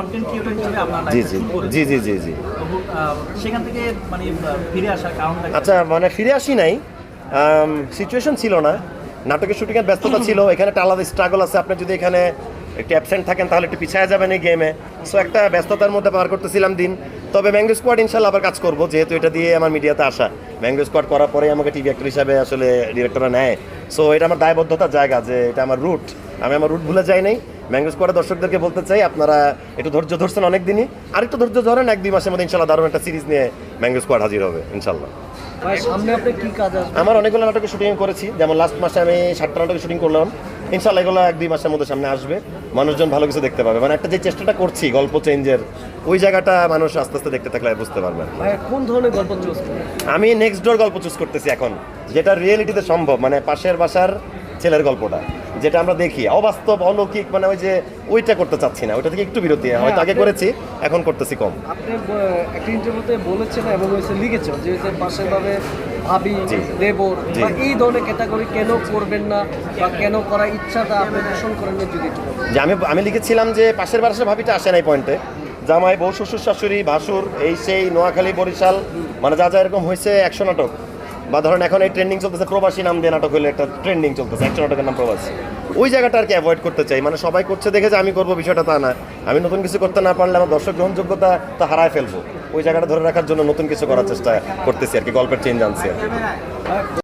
Content creator হিসেবে আপনার জি জি জি জি জি সেখান থেকে মানে ফিরে আসার কারণটা আচ্ছা মানে ফিরে আসি নাই। সিচুয়েশন ছিল না। নাটকের শুটিংয়ের ব্যস্ততা ছিল। এখানে একটা আলাদা স্ট্রাগল আছে। আপনি যদি এখানে একটু অ্যাবসেন্ট থাকেন তাহলে একটু পিছিয়ে যাবেন এই গেমে সো একটা ব্যস্ততার মধ্যে পার করতেছিলাম দিন। তবে ম্যাঙ্গো স্কোয়াড ইনশাল্লাহ আবার কাজ করব। যেহেতু এটা দিয়ে আমার মিডিয়াতে আসা। ম্যাঙ্গো স্কোয়াড করার পরে আমাকে টিভি অ্যাক্টর হিসাবে আসলে ডিরেক্টররা নেয়। সো এটা আমার দায়বদ্ধতার জায়গা যে এটা আমার রুট আমি আমার রুট ভুলে যাই নাই। ম্যাঙ্গো স্কোয়াডের দর্শকদেরকে বলতে চাই আপনারা একটু ধৈর্য ধরছেন অনেক দিনই আর একটু ধৈর্য ধরেন এক দুই মাসের মধ্যে ইনশাল্লাহ দারুণ একটা সিরিজ নিয়ে ম্যাঙ্গো স্কোয়াড হাজির হবে ইনশাল্লাহ আমার অনেকগুলো নাটকের শুটিং করেছি যেমন লাস্ট মাসে আমি সাতটা নাটকের শুটিং করলাম ইনশাল্লাহ এগুলো এক দুই মাসের মধ্যে সামনে আসবে মানুষজন ভালো কিছু দেখতে পাবে। মানে একটা যে চেষ্টাটা করছি গল্প চেঞ্জের ওই জায়গাটা মানুষ আস্তে আস্তে দেখতে থাকলে বুঝতে পারবেন কোন ধরনের গল্প চুজ আমি নেক্সট ডোর গল্প চুজ করতেছি এখন যেটা রিয়েলিটিতে সম্ভব মানে পাশের বাসার ছেলের গল্পটা। যেটা আমরা দেখি। অবাস্তব অলৌকিক মানে ওই যে ওইটা করতে চাচ্ছি না। ওইটা থেকে একটু বিরতি। হয়তো আগে করেছি এখন করতেছি কম। আপনি একটা ইন্টারভিউতে বলেছেন এবং হয়েছে লিখেছেন যে যে পাশের ভাবে। দেবর বা এই ধরনের ক্যাটাগরি কেন করবেন না বা কেন করার ইচ্ছাটা আপনি পোষণ করেন না যদি যে আমি আমি লিখেছিলাম যে পাশের বাসার ভাবিটা আসে নাই পয়েন্টে। জামাই বউ শ্বশুর শাশুড়ি ভাসুর এই সেই নোয়াখালী বরিশাল মানে যা যা এরকম হয়েছে একশো নাটক। বা ধরেন এখন এই ট্রেন্ডিং চলতেছে, প্রবাসী নাম দিয়ে নাটক হলে একটা ট্রেন্ডিং চলতেছে একটা নাটকের নাম প্রবাসী। ওই জায়গাটা আর কি অ্যাভয়েড করতে চাই। মানে সবাই করছে দেখে যে আমি করব, বিষয়টা তা না। আমি নতুন কিছু করতে না পারলে আমার দর্শক গ্রহণযোগ্যতা তা হারায় ফেলব। ওই জায়গাটা ধরে রাখার জন্য নতুন কিছু করার চেষ্টা করতেছি আর কি, গল্পের চেঞ্জ আনছি আর